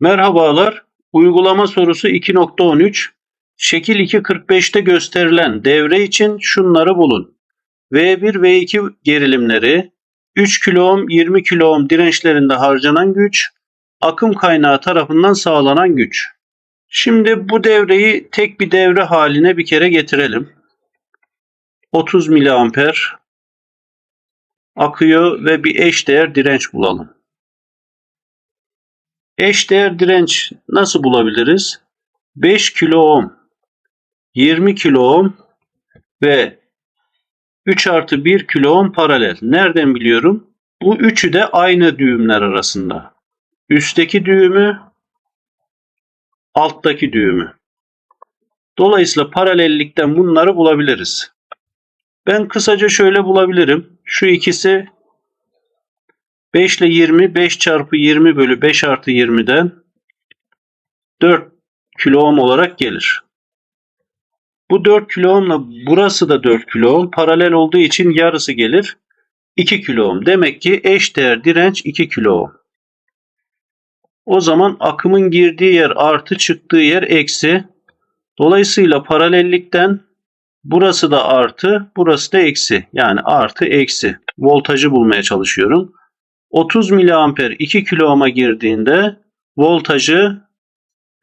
Merhabalar. Uygulama sorusu 2.13. Şekil 2.45'te gösterilen devre için şunları bulun. V1 V2 gerilimleri, 3 kilo 20 kilo dirençlerinde harcanan güç, akım kaynağı tarafından sağlanan güç. Şimdi bu devreyi tek bir devre haline bir kere getirelim. 30 miliamper akıyor ve bir eşdeğer direnç bulalım. Eşdeğer direnç nasıl bulabiliriz? 5 kilo ohm, 20 kilo ohm ve 3 artı 1 kilo ohm paralel. Nereden biliyorum? Bu üçü de aynı düğümler arasında. Üstteki düğümü, alttaki düğümü. Dolayısıyla paralellikten bunları bulabiliriz. Ben kısaca şöyle bulabilirim. Şu ikisi 5 ile 20, 5 çarpı 20 bölü 5 artı 20'den 4 kilo ohm olarak gelir. Bu 4 kilo ohmla burası da 4 kilo ohm. Paralel olduğu için yarısı gelir. 2 kilo ohm. Demek ki eşdeğer direnç 2 kilo ohm. O zaman akımın girdiği yer artı çıktığı yer eksi. Dolayısıyla paralellikten burası da artı, burası da eksi. Yani artı eksi. Voltajı bulmaya çalışıyorum. 30 miliamper 2 kilo ohm'a girdiğinde voltajı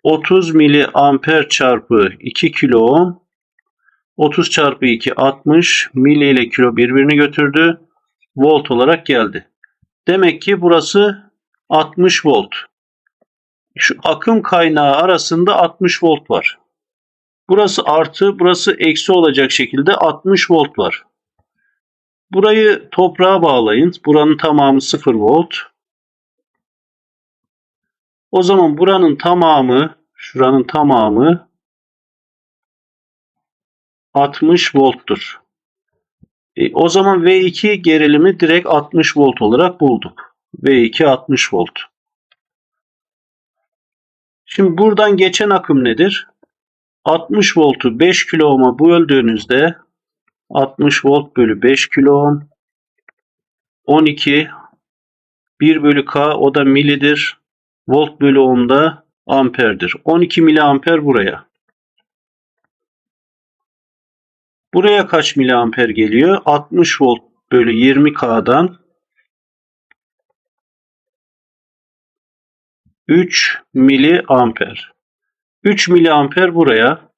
30 miliamper çarpı 2 kilo ohm 30 çarpı 2 60 mili ile kilo birbirini götürdü. Volt olarak geldi. Demek ki burası 60 volt. Şu akım kaynağı arasında 60 volt var. Burası artı, burası eksi olacak şekilde 60 volt var. Burayı toprağa bağlayın. Buranın tamamı 0 volt. O zaman buranın tamamı, şuranın tamamı 60 volttur. E, o zaman V2 gerilimi direkt 60 volt olarak bulduk. V2 60 volt. Şimdi buradan geçen akım nedir? 60 voltu 5 kilo ohm'a böldüğünüzde 60 volt bölü 5 kilo ohm 12 1 bölü K o da milidir. Volt bölü ohm da amperdir. 12 miliamper buraya. Buraya kaç miliamper geliyor? 60 volt bölü 20 K'dan 3 miliamper. 3 miliamper buraya.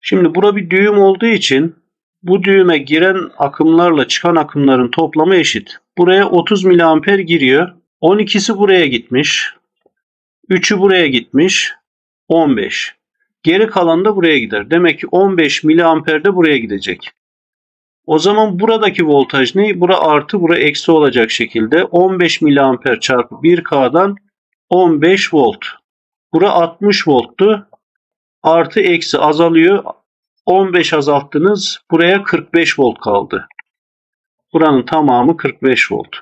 Şimdi bura bir düğüm olduğu için bu düğüme giren akımlarla çıkan akımların toplamı eşit. Buraya 30 miliamper giriyor. 12'si buraya gitmiş. 3'ü buraya gitmiş. 15. Geri kalan da buraya gider. Demek ki 15 miliamper de buraya gidecek. O zaman buradaki voltaj ne? Bura artı, bura eksi olacak şekilde 15 miliamper çarpı 1K'dan 15 volt. Bura 60 volttu. Artı eksi azalıyor. 15 azalttınız. Buraya 45 volt kaldı. Buranın tamamı 45 volt.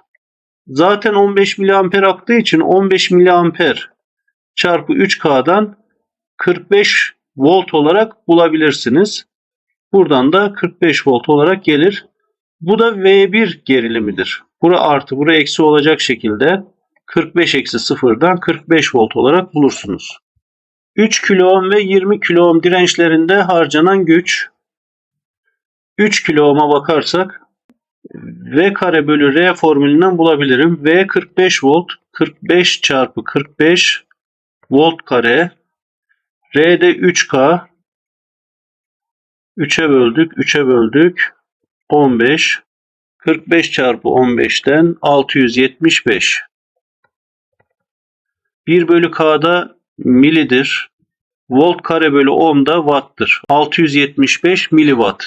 Zaten 15 miliamper aktığı için 15 miliamper çarpı 3K'dan 45 volt olarak bulabilirsiniz. Buradan da 45 volt olarak gelir. Bu da V1 gerilimidir. Bura artı, bura eksi olacak şekilde 45 eksi 0'dan 45 volt olarak bulursunuz. 3 kilo ohm ve 20 kilo ohm dirençlerinde harcanan güç. 3 kilo ohm'a bakarsak V kare bölü R formülünden bulabilirim. V 45 volt 45 çarpı 45 volt kare. R'de 3K 3'e böldük 3'e böldük. 15 45 çarpı 15'ten 675 1 bölü K'da milidir. Volt kare bölü ohm da watt'tır. 675 miliwatt.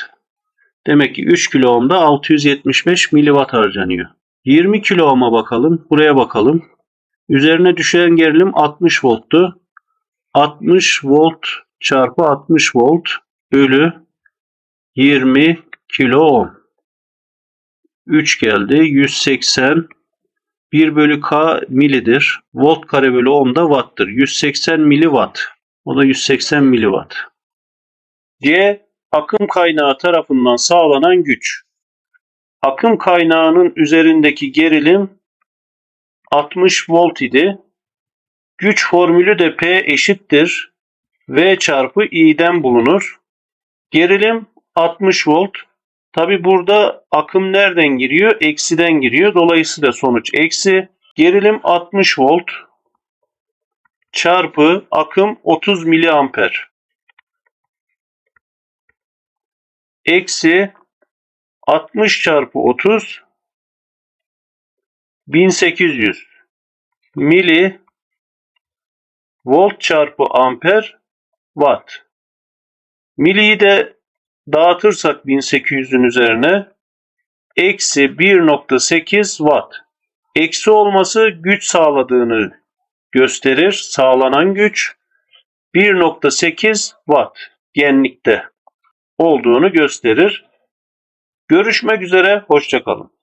Demek ki 3 kilo ohmda 675 miliwatt harcanıyor. 20 kilo ohm'a bakalım. Buraya bakalım. Üzerine düşen gerilim 60 volttu. 60 volt çarpı 60 volt bölü 20 kilo ohm. 3 geldi. 180 1 bölü K milidir. Volt kare bölü ohm da watt'tır. 180 miliwatt. O da 180 miliwatt. C. Akım kaynağı tarafından sağlanan güç. Akım kaynağının üzerindeki gerilim 60 volt idi. Güç formülü de P eşittir. V çarpı I'den bulunur. Gerilim 60 volt. Tabi burada akım nereden giriyor? Eksiden giriyor. Dolayısıyla sonuç eksi. Gerilim 60 volt çarpı akım 30 miliamper. Eksi 60 çarpı 30 1800 mili volt çarpı amper watt. Miliyi de dağıtırsak 1800'ün üzerine eksi 1.8 watt. Eksi olması güç sağladığını gösterir. Sağlanan güç 1.8 watt genlikte olduğunu gösterir. Görüşmek üzere, hoşçakalın.